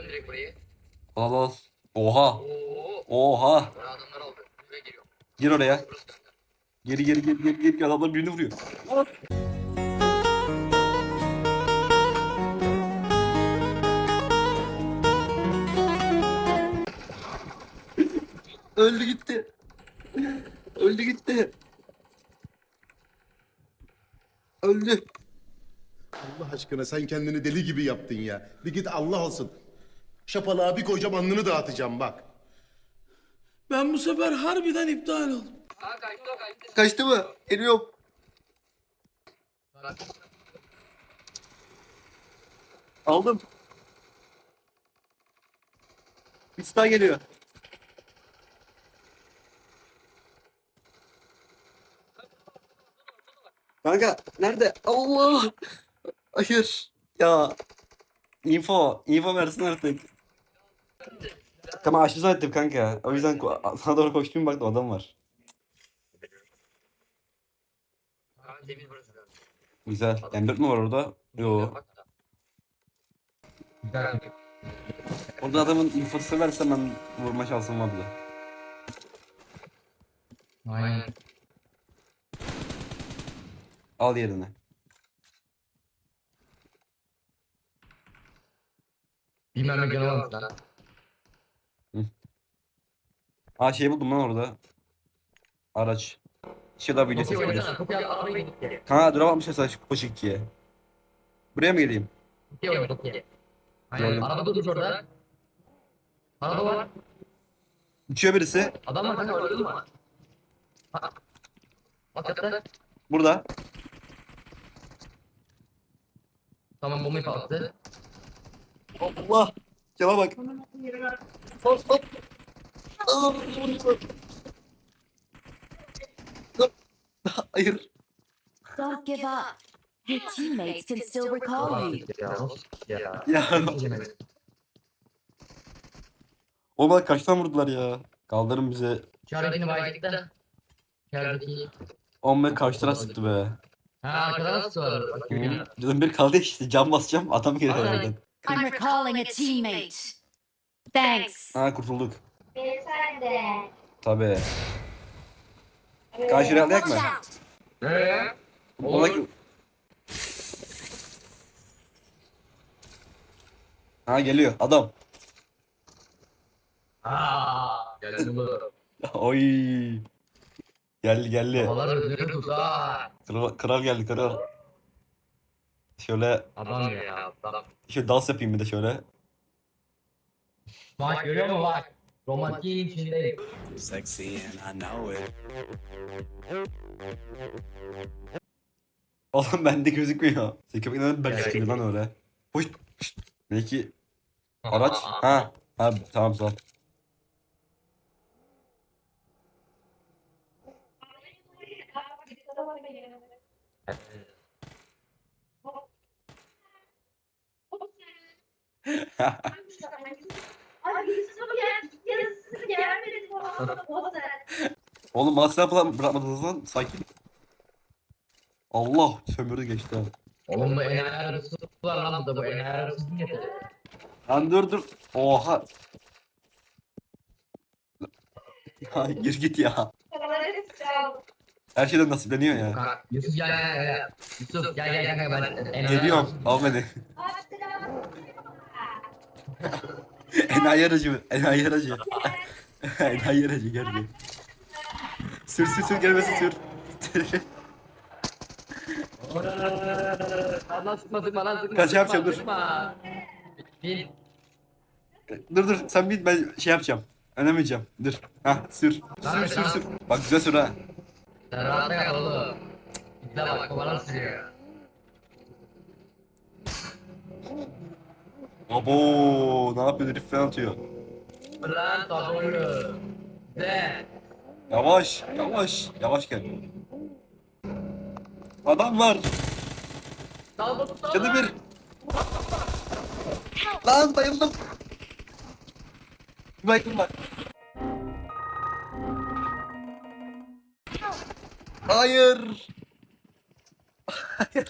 Dön direkt burayı. Al al. Oha. Oo. Oha. Bana adamlar aldı. Buraya geliyor. Gir oraya. Burası kanka. Geri geri geri geri geri. Adamlar birini vuruyor. Öldü gitti. Öldü gitti. Öldü. Allah aşkına sen kendini deli gibi yaptın ya. Bir git Allah olsun. Şapalığa bir koyacağım alnını dağıtacağım bak. Ben bu sefer harbiden iptal oldum. Kaçtı mı? Geliyorum. Aldım. Daha geliyor. Kanka nerede? Allah! Hayır. Ya. Info. Info versin artık. Tamam açtı zannettim kanka. O yüzden ko- sana doğru koştum baktım adam var. Kaan burası. Güzel. M4 mü var orada? Yo. Bak da. Güzel. Orada adamın infosu versem ben vurma şansım vardı. Aynen. Al yerine. Bilmem ne genel olmuş lan. Aa şey buldum lan orada. Araç. Şurada video Kopya sesi. oynasana. Kopya al arabayı git geri. Kanka koş ikiye. Buraya mı geleyim? Kopya oyna kopya. Aynen. Araba dur orada. Araba var. Uçuyor birisi. Adam var kanka öldürdün mü? Ha. Bak yattı. Burada. Tamam bombayı patlattı. Allah. Cama bak. Hop hop. Hayır. Don't give up. Your teammates can still recall you. Ya. Ya. Oğlum bak kaçtan vurdular ya. Kaldırın bize. Çaredini baydık da. Çaredeki. Oğlum karşı taraf sıktı be. Ha arkadan nasıl var? Canım bir kaldı işte cam basacağım adam geliyor oradan. I'm recalling a teammate. Thanks. Ha kurtulduk. Sen de. Tabi. Karşı atlayak mı? Out. Nereye? Ona... Ha geliyor adam. Aaa. Geldim bu. Oy. Geldi geldi. Havalar ha. Kral, kral geldi kral. Şöyle Adam ya adam. şöyle dans yapayım bir de şöyle. Bak görüyor musun bak. Romantiğin içindeyim. Sexy and I know it. Oğlum bende gözükmüyor. Sen köpek neden ben çıkıyor lan öyle? Hoş. Belki araç. Ha. Ha tamam sağ ol. Abi birisi bu gel. Yarısı gelmedi bu arada. O da. Oğlum masraf falan bırakmadınız lan sakin. Allah sömürdü geçti ha. Oğlum bu enayi arabası var lan burada bu enayi arabası kim getirdi? Lan dur dur. Oha. Ya gir git ya. Her şeyden nasipleniyor ya. Kanka, Yusuf gel gel gel. Yusuf gel gel gel ben enayi Geliyorum. Al beni. Abi Enayi aracı mı? Enayi aracı. Enayi aracı gel gel. Sür sür sür gelmesin sür. Lan sıkma sıkma lan sıkma. Kaç sıkma, yapacağım, dur. sıkma. Bin. dur dur sen bin ben şey yapacağım. Önemeyeceğim. Dur. Hah sür. Sür sür sür. Bak güzel sür ha. Sen rahatta kal oğlum. Gitme bak kovalan sürüyor. Abo ne yapıyor herif falan atıyor. Lan tabuyu. De. Yavaş yavaş yavaş gel. Adam var. Sal. Canı bir. Lan bayıldım. Bayıldım bak. Hayır. Hayır.